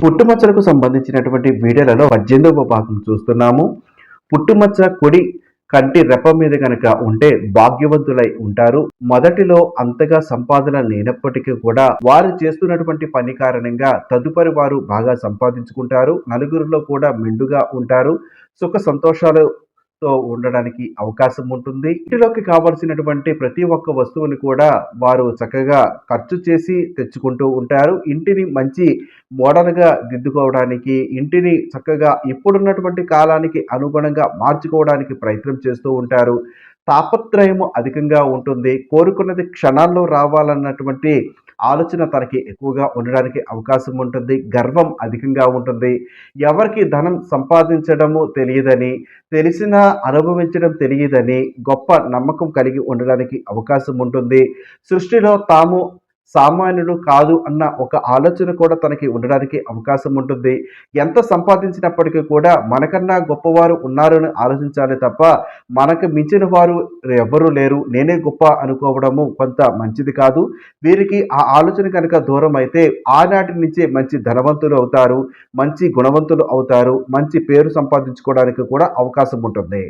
పుట్టుమచ్చలకు సంబంధించినటువంటి వీడియోలలో పద్దెనిమిదవ భాగం చూస్తున్నాము. పుట్టుమచ్చ కుడి కంటి రెప్ప మీద కనుక ఉంటే భాగ్యవంతులై ఉంటారు. మొదటిలో అంతగా సంపాదన లేనప్పటికీ కూడా వారు చేస్తున్నటువంటి పని కారణంగా తదుపరి వారు బాగా సంపాదించుకుంటారు. నలుగురిలో కూడా మెండుగా ఉంటారు. సుఖ సంతోషాలు తో ఉండడానికి అవకాశం ఉంటుంది. ఇంటిలోకి కావలసినటువంటి ప్రతి ఒక్క వస్తువుని కూడా వారు చక్కగా ఖర్చు చేసి తెచ్చుకుంటూ ఉంటారు. ఇంటిని మంచి మోడల్గా దిద్దుకోవడానికి ఇంటిని చక్కగా ఇప్పుడున్నటువంటి కాలానికి అనుగుణంగా మార్చుకోవడానికి ప్రయత్నం చేస్తూ ఉంటారు. తాపత్రయము అధికంగా ఉంటుంది. కోరుకున్నది క్షణాల్లో రావాలన్నటువంటి ఆలోచన తనకి ఎక్కువగా ఉండడానికి అవకాశం ఉంటుంది గర్వం అధికంగా ఉంటుంది. ఎవరికి ధనం సంపాదించడము తెలియదని తెలిసినా అనుభవించడం తెలియదని గొప్ప నమ్మకం కలిగి ఉండడానికి అవకాశం ఉంటుంది. సృష్టిలో తాము సామాన్యుడు కాదు అన్న ఒక ఆలోచన కూడా తనకి ఉండడానికి అవకాశం ఉంటుంది. ఎంత సంపాదించినప్పటికీ కూడా మనకన్నా గొప్పవారు ఉన్నారని ఆలోచించాలి తప్ప మనకు మించిన వారు ఎవ్వరూ లేరు. నేనే గొప్ప అనుకోవడము కొంత మంచిది కాదు. వీరికి ఆ ఆలోచన కనుక దూరం అయితే ఆనాటి నుంచే మంచి ధనవంతులు అవుతారు మంచి గుణవంతులు అవుతారు మంచి పేరు సంపాదించుకోవడానికి కూడా అవకాశం ఉంటుంది.